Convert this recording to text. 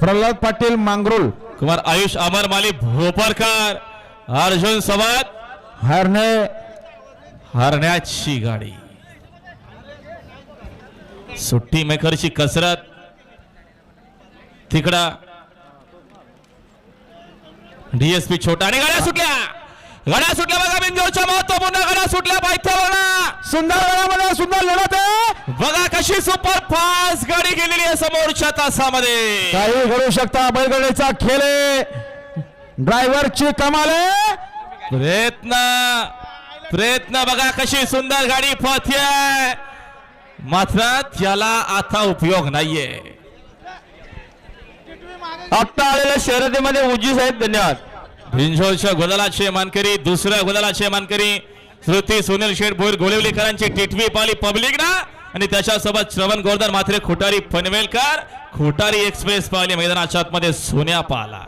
प्रल्हाद पाटील मांगरुल कुमार आयुष अमर माली भोपरकर अर्जुन सोबत हरणे हरण्याची गाडी. सुट्टी मेकरची कसरत. तिकडा. डीएसपी छोटा आणि गाड्या सुटल्या. गाड्या सुटल्या बघा बिंजोरच्या महत्त्वपूर्ण गाड्या सुटल्या. पाहिजे सुंदर वेळामध्ये सुंदर लढत आहे. बघा कशी सुपर फास्ट गाडी गेलेली आहे समोरच्या तासामध्ये. काही घडू शकता बैलगाडीचा खेळ ड्रायव्हरची कमाल आहे. प्रयत्न प्रयत्न बघा कशी सुंदर गाडी पळतीये. मात्र त्याला आता उपयोग नाहीये. आत्ता आलेल्या शर्यतीमध्ये उजीस आहेत धन्यवाद. भिंजोलच्या गुलालाचे मानकरी दुसऱ्या गुलालाचे मानकरी श्रुती सुनील शेठ भोईर गोलिवलीकरांची टिटवी पाली पब्लिक ना आणि त्याच्यासोबत श्रवण गोरधर मात्रे खुटारी पनवेलकर. खुटारी एक्सप्रेस पाहिली मैदानाच्या आतमध्ये सोन्या पाला.